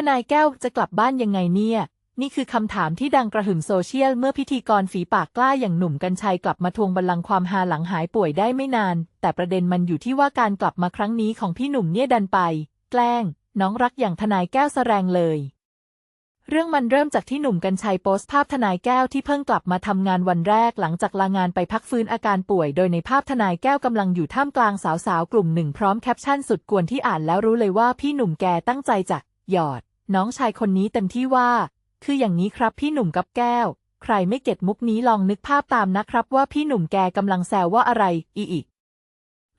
ทนายแก้วจะกลับบ้านยังไงเนี่ย นี่คือคำถามที่ดังกระหึ่มโซเชียลเมื่อพิธีกรฝีปากกล้าอย่างหนุ่มกัญชัยกลับมาทวงบัลลังก์ความฮาหลังหายป่วยได้ไม่นาน แต่ประเด็นมันอยู่ที่ว่าการกลับมาครั้งนี้ของพี่หนุ่มเนี่ยดันไป แกล้ง น้องรักอย่างทนายแก้วแสแรงเลยเรื่องมันเริ่มจากที่หนุ่มกัญชัยโพสต์ภาพทนายแก้วที่เพิ่งกลับมาทำงานวันแรกหลังจากลางานไปพักฟื้นอาการป่วย โดยในภาพทนายแก้วกำลังอยู่ท่ามกลางสาวๆ กลุ่มหนึ่งพร้อมแคปชั่นสุดกวนที่อ่านแล้วรู้เลยว่าพี่หนุ่มแกตั้งใจจะหยอด น้องชายคนนี้เต็มที่ว่า คืออย่างนี้ครับพี่หนุ่มกับแก้ว ใครไม่เก็ตมุกนี้ลองนึกภาพตามนะครับ ว่าพี่หนุ่มแกกำลังแซวว่าอะไร อีอีก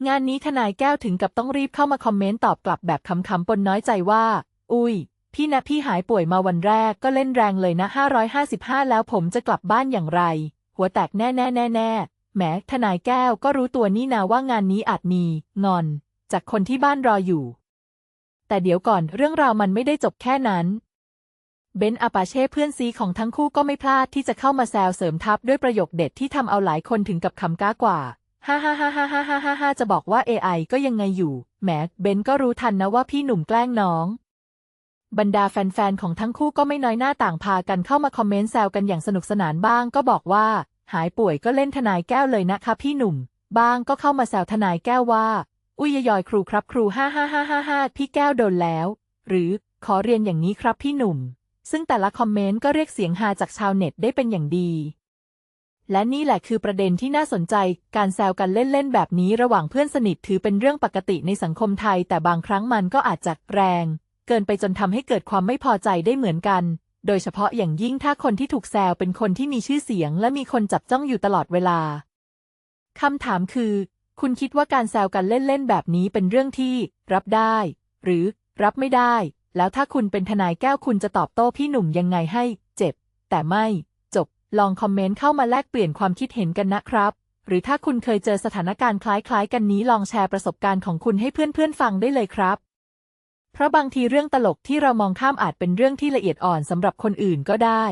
งานนี้ทนายแก้วถึงกับต้องรีบเข้ามาคอมเมนต์ตอบกลับแบบคำๆปนน้อยใจว่า อุ้ยพี่นะพี่หายป่วยมาวันแรกก็เล่นแรงเลยนะ 555 แล้วผมจะกลับบ้านอย่างไร หัวแตกแน่แน่แน่แน่แหมทนายแก้วก็รู้ตัวนี่นาว่างานนี้อาจมี งอน จากคนที่บ้านรออยู่ แต่เดี๋ยวก่อนเรื่องราวมันไม่ได้จบแค่นั้น เบนอาปาเช่เพื่อนซีของทั้งคู่ก็ไม่พลาดที่จะเข้ามาแซวเสริมทับด้วยประโยคเด็ดที่ทำเอาหลายคนถึงกับขำก้ากว่าฮ่าฮ่าฮ่าฮ่าฮ่าฮ่าฮ่าจะบอกว่า AI ก็ยังไงอยู่ แหมเบนก็รู้ทันนะว่าพี่หนุ่มแกล้งน้อง บรรดาแฟนๆ ของทั้งคู่ก็ไม่น้อยหน้าต่างพากันเข้ามาคอมเมนต์แซวกันอย่างสนุกสนานบ้าง ก็บอกว่า หายป่วยก็เล่นทนายแก้วเลยนะคะพี่หนุ่ม บ้างก็เข้ามาแซวทนายแก้วว่า อุ้ยยอยครูครับครูฮ่าฮ่าฮ่าฮ่าฮ่าพี่แก้วโดนแล้ว หรือขอเรียนอย่างนี้ครับพี่หนุ่ม ซึ่งแต่ละคอมเมนต์ก็เรียกเสียงฮาจากชาวเน็ตได้เป็นอย่างดี และนี่แหละคือประเด็นที่น่าสนใจ การแซวกันเล่นๆแบบนี้ระหว่างเพื่อนสนิทถือเป็นเรื่องปกติในสังคมไทย แต่บางครั้งมันก็อาจจะแรง เกินไปจนทำให้เกิดความไม่พอใจได้เหมือนกัน โดยเฉพาะอย่างยิ่งถ้าคนที่ถูกแซวเป็นคนที่มีชื่อเสียง และมีคนจับจ้องอยู่ตลอดเวลาคำถามคือ คุณคิดว่าการแซวกันเล่นๆแบบนี้เป็นเรื่องที่ รับได้ หรือ รับไม่ได้ แล้วถ้าคุณเป็นทนายแก้วคุณจะตอบโต้พี่หนุ่มยังไงให้ เจ็บ แต่ไม่ จบ ลองคอมเมนต์เข้ามาแลกเปลี่ยนความคิดเห็นกันนะครับ หรือถ้าคุณเคยเจอสถานการณ์คล้ายๆ กันนี้ลองแชร์ประสบการณ์ของคุณให้เพื่อนๆฟังได้เลยครับ เพราะบางทีเรื่องตลกที่เรามองข้ามอาจเป็นเรื่องที่ละเอียดอ่อนสำหรับคนอื่นก็ได้